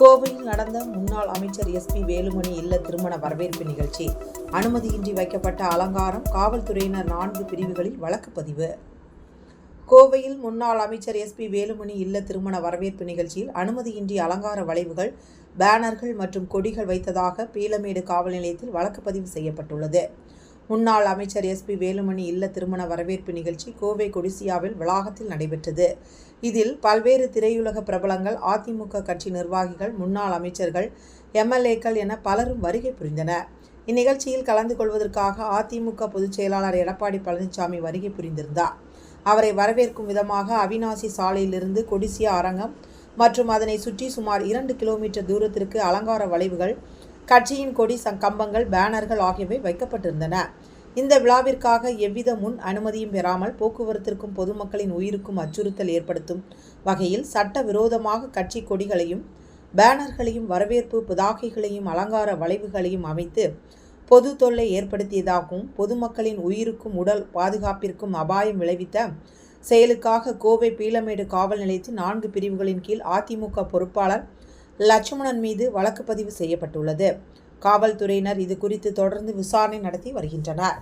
கோவையில் நடந்த முன்னாள் அமைச்சர் எஸ்பி வேலுமணி இல்ல திருமண வரவேற்பு நிகழ்ச்சி. அனுமதியின்றி வைக்கப்பட்ட அலங்காரம் காவல்துறையினர் நான்கு பிரிவுகளில் வழக்கு பதிவு. கோவையில் முன்னாள் அமைச்சர் எஸ்பி வேலுமணி இல்ல திருமண வரவேற்பு நிகழ்ச்சியில் அனுமதியின்றி அலங்கார வளைவுகள் பேனர்கள் மற்றும் கொடிகள் வைத்ததாக பீலமேடு காவல் நிலையத்தில் வழக்கு பதிவு செய்யப்பட்டுள்ளது. முன்னாள் அமைச்சர் எஸ்பி வேலுமணி இல்ல திருமண வரவேற்பு நிகழ்ச்சி கோவை கொடிசியாவில் வளாகத்தில் நடைபெற்றது. இதில் பல்வேறு திரையுலக பிரபலங்கள் அதிமுக கட்சி நிர்வாகிகள் முன்னாள் அமைச்சர்கள் எம்எல்ஏக்கள் என பலரும் வருகை புரிந்தனர். இந்நிகழ்ச்சியில் கலந்து கொள்வதற்காக அதிமுக பொதுச் செயலாளர் எடப்பாடி பழனிசாமி வருகை புரிந்திருந்தார். அவரை வரவேற்கும் விதமாக அவினாசி சாலையிலிருந்து கொடிசியா அரங்கம் மற்றும் அதனை சுற்றி சுமார் இரண்டு கிலோமீட்டர் தூரத்திற்கு அலங்கார வளைவுகள் கட்சியின் கொடி சங் கம்பங்கள் பேனர்கள் ஆகியவை வைக்கப்பட்டிருந்தன. இந்த விழாவிற்காக எவ்வித முன் அனுமதியும் பெறாமல் போக்குவரத்திற்கும் பொதுமக்களின் உயிருக்கும் அச்சுறுத்தல் ஏற்படுத்தும் வகையில் சட்ட விரோதமாக கட்சி கொடிகளையும் பேனர்களையும் வரவேற்பு புதாகைகளையும் அலங்கார வளைவுகளையும் அமைத்து பொது தொல்லை ஏற்படுத்தியதாகவும் பொதுமக்களின் உயிருக்கும் உடல் பாதுகாப்பிற்கும் அபாயம் விளைவித்த செயலுக்காக கோவை பீளமேடு காவல் நிலையத்தின் நான்கு பிரிவுகளின் கீழ் அதிமுக பொறுப்பாளர் லட்சுமணன் மீது வழக்கு பதிவு செய்யப்பட்டுள்ளது. காவல்துறையினர் இது குறித்து தொடர்ந்து விசாரணை நடத்தி வருகின்றனர்.